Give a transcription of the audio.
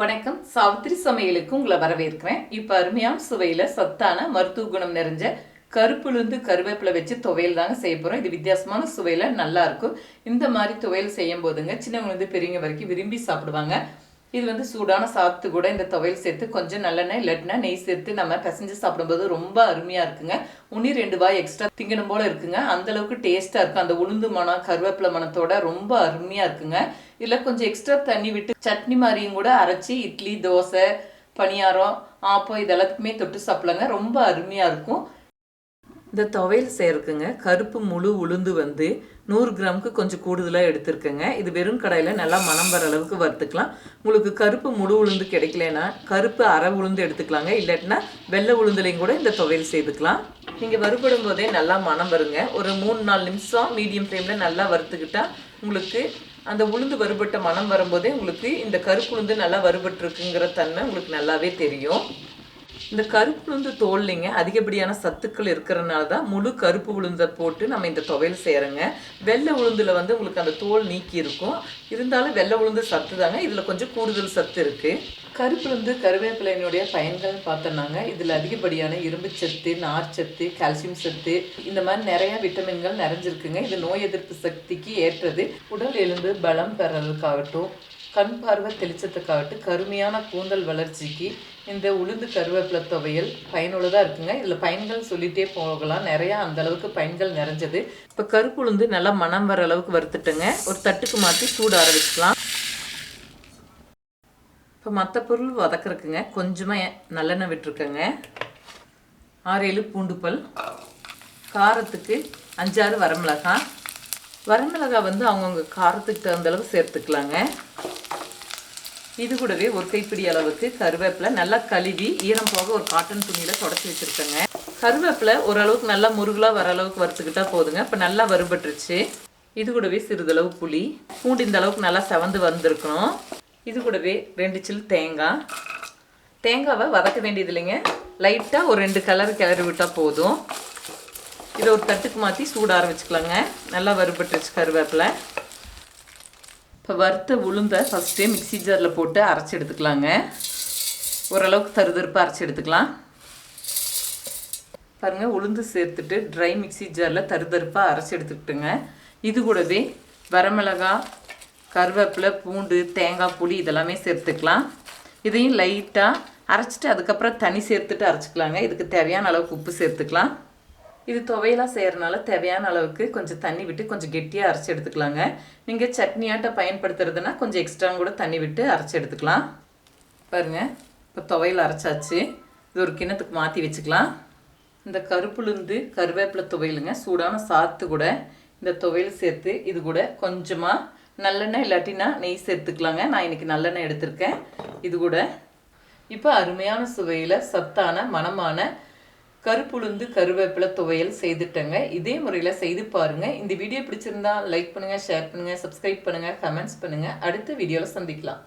வணக்கம். சாவித்திரி சமையலுக்கு உங்களை வரவேற்கிறேன். இப்போ அருமையான சுவையில் சத்தான மருத்துவ குணம் நிறைஞ்ச கருப்புளுந்து கருவேப்பிலை வச்சு துவையல் தாங்க செய்ய போகிறோம் இது வித்தியாசமான சுவையில் நல்லாயிருக்கும் இந்த மாதிரி துவையல் செய்யும் போதுங்க சின்னவங்க பெரியவங்க வரைக்கும் விரும்பி சாப்பிடுவாங்க. இது வந்து சூடான சாத்து கூட இந்த துவையல் சேர்த்து கொஞ்சம் நல்லெண்ணெய் இல்லாட்டினா நெய் சேர்த்து நம்ம பிசைஞ்சு சாப்பிடும்போது ரொம்ப அருமையாக இருக்குங்க. உனி ரெண்டு வாய் எக்ஸ்ட்ரா திங்கணும் போல் இருக்குங்க. அந்த அளவுக்கு டேஸ்ட்டாக இருக்கும். அந்த உளுந்து மனம் கருவேப்பிலை மணத்தோட ரொம்ப அருமையாக இருக்குங்க. இதில் கொஞ்சம் எக்ஸ்ட்ரா தண்ணி விட்டு சட்னி மாதிரியும் கூட அரைச்சி இட்லி தோசை பணியாரம் ஆப்பம் இதெல்லாத்துக்குமே தொட்டு சாப்பிடலாங்க. ரொம்ப அருமையாக இருக்கும். இந்த துவையல் செய்யறதுக்குங்க கருப்பு முழு உளுந்து வந்து நூறு கிராமுக்கு கொஞ்சம் கூடுதலாக எடுத்திருக்கேங்க. இது வெறும் கடாயில் நல்லா மனம் வர அளவுக்கு வறுத்துக்கலாம். உங்களுக்கு கருப்பு முழு உளுந்து கிடைக்கலனா கருப்பு அரை உளுந்து எடுத்துக்கலாங்க. இல்லாட்டினா வெள்ளை உளுந்துலையும் கூட இந்த துவையல் செய்துக்கலாம். நீங்கள் வறுபடும் போதே நல்லா மனம் வருங்க. ஒரு மூணு நாலு நிமிஷம் மீடியம் ஃப்ளேமில் நல்லா வறுத்துக்கிட்டால் உங்களுக்கு அந்த உளுந்து வறுபட்ட மனம் வரும்போதே உங்களுக்கு இந்த கருப்பு உளுந்து நல்லா வறுபட்டுருக்குங்கிற தன்மை உங்களுக்கு நல்லாவே தெரியும். இந்த கருப்பு உளுந்து தோல்லைங்க. அதிகப்படியான சத்துக்கள் இருக்கிறனால தான் முழு கருப்பு உளுந்தை போட்டு நம்ம இந்த துவையல் செய்கிறோங்க வெள்ளை உளுந்தில் வந்து உங்களுக்கு அந்த தோல் நீக்கி இருக்கும் இருந்தாலும் வெள்ளை உளுந்து சத்து தாங்க. இதில் கொஞ்சம் கூடுதல் சத்து இருக்குது கருப்புளுந்து கருவேப்பிலையினுடைய பயன்கள் பார்த்தோன்னாங்க இதில் அதிகப்படியான இரும்பு சத்து நார்ச்சத்து கால்சியம் சத்து இந்த மாதிரி நிறைய விட்டமின்கள் நிறைஞ்சிருக்குங்க. இது நோய் எதிர்ப்பு சக்திக்கு ஏற்றது. உடல் எலும்பு பலம் பெறதுக்காகட்டும் கண் பார்வை தெளிச்சத்துக்காகட்டு கருமையான கூந்தல் வளர்ச்சிக்கு இந்த உளுந்து கருவேப்பிலை துவையல் பயனுள்ளதாக இருக்குங்க. இதில் பயன்கள் சொல்லிகிட்டே போகலாம். நிறையா அந்த அளவுக்கு பயன்கள் நிறைஞ்சது. இப்போ கருப்பு உளுந்து நல்லா மனம் வர அளவுக்கு வறுத்துட்டுங்க. ஒரு தட்டுக்கு மாற்றி சூட ஆரம்பிச்சுக்கலாம் இப்போ மற்ற பொருள் வதக்குறதுக்குங்க. கொஞ்சமாக நல்லெண்ணெய் விட்டுருக்கேங்க. ஆறு ஏழு பூண்டு பல். காரத்துக்கு அஞ்சாறு வரமிளகாய் வரமிளகாய் வந்து அவங்கவுங்க காரத்துக்கு தகுந்த அளவு சேர்த்துக்கலாங்க. இது கூடவே ஒரு கைப்பிடி அளவுக்கு கருவேப்பிலை நல்லா கழுவி ஈரம் போக ஒரு காட்டன் துணியில் தொடச்சி வச்சுருக்கேங்க. கருவேப்பிலை ஓரளவுக்கு நல்லா முருகலாக வர அளவுக்கு வறுத்துக்கிட்டா போதுங்க. இப்போ நல்லா வறுபட்டுருச்சு. இது கூடவே சிறிதளவு புளி. பூண்டு இந்த அளவுக்கு நல்லா செவந்து வந்திருக்கணும். இது கூடவே ரெண்டு சில் தேங்காய். தேங்காவை வதக்க வேண்டியது இல்லைங்க. லைட்டாக ஒரு ரெண்டு கலர் கிளறி விட்டால் போதும். இதை ஒரு தட்டுக்கு மாற்றி சூட ஆரம்பிச்சுக்கலாங்க. நல்லா வறுபட்டுருச்சு கருவேப்பிலை. இப்போ வறுத்த உளுந்தை ஃபஸ்ட்டே மிக்சி ஜாரில் போட்டு அரைச்சி எடுத்துக்கலாங்க. ஓரளவுக்கு தருதருப்பாக அரைச்சி எடுத்துக்கலாம். பாருங்கள் உளுந்து சேர்த்துட்டு ட்ரை மிக்சி ஜாரில் தருதருப்பாக அரைச்சி எடுத்துக்கிட்டுங்க. இது கூடவே வரமிளகாய் கருவேப்பிலை பூண்டு தேங்காய் புளி இதெல்லாமே சேர்த்துக்கலாம். இதையும் லைட்டாக அரைச்சிட்டு அதுக்கப்புறம் தனி சேர்த்துட்டு அரைச்சிக்கலாங்க. இதுக்கு தேவையான அளவுக்கு உப்பு சேர்த்துக்கலாம். இது துவையெல்லாம் செய்கிறனால தேவையான அளவுக்கு கொஞ்சம் தண்ணி விட்டு கொஞ்சம் கெட்டியாக அரைச்சி எடுத்துக்கலாங்க. நீங்கள் சட்னியாட்ட பயன்படுத்துறதுனா கொஞ்சம் எக்ஸ்ட்ரா கூட தண்ணி விட்டு அரைச்சி எடுத்துக்கலாம். பாருங்கள் இப்போ துவையல் அரைச்சாச்சு. இது ஒரு கிண்ணத்துக்கு மாற்றி வச்சுக்கலாம். இந்த கருப்புலுந்து கருவேப்பிலை துவையலுங்க சூடான சாத்து கூட இந்த துவையல் சேர்த்து இது கூட கொஞ்சமாக நல்லெண்ணெய் இல்லாட்டினா நெய் சேர்த்துக்கலாங்க. நான் இன்றைக்கி நல்லெண்ணெய் எடுத்திருக்கேன். இது கூட இப்போ அருமையான சுவையில் சத்தான மனமான கருப்புளுந்து கருவேப்பிலை துவையல் செய்துட்டேங்க. இதே முறையில் செய்து பாருங்கள் இந்த வீடியோ பிடிச்சிருந்தா லைக் பண்ணுங்கள் ஷேர் பண்ணுங்கள் சப்ஸ்கிரைப் பண்ணுங்கள் கமெண்ட்ஸ் பண்ணுங்கள் அடுத்த வீடியோவில் சந்திக்கலாம்.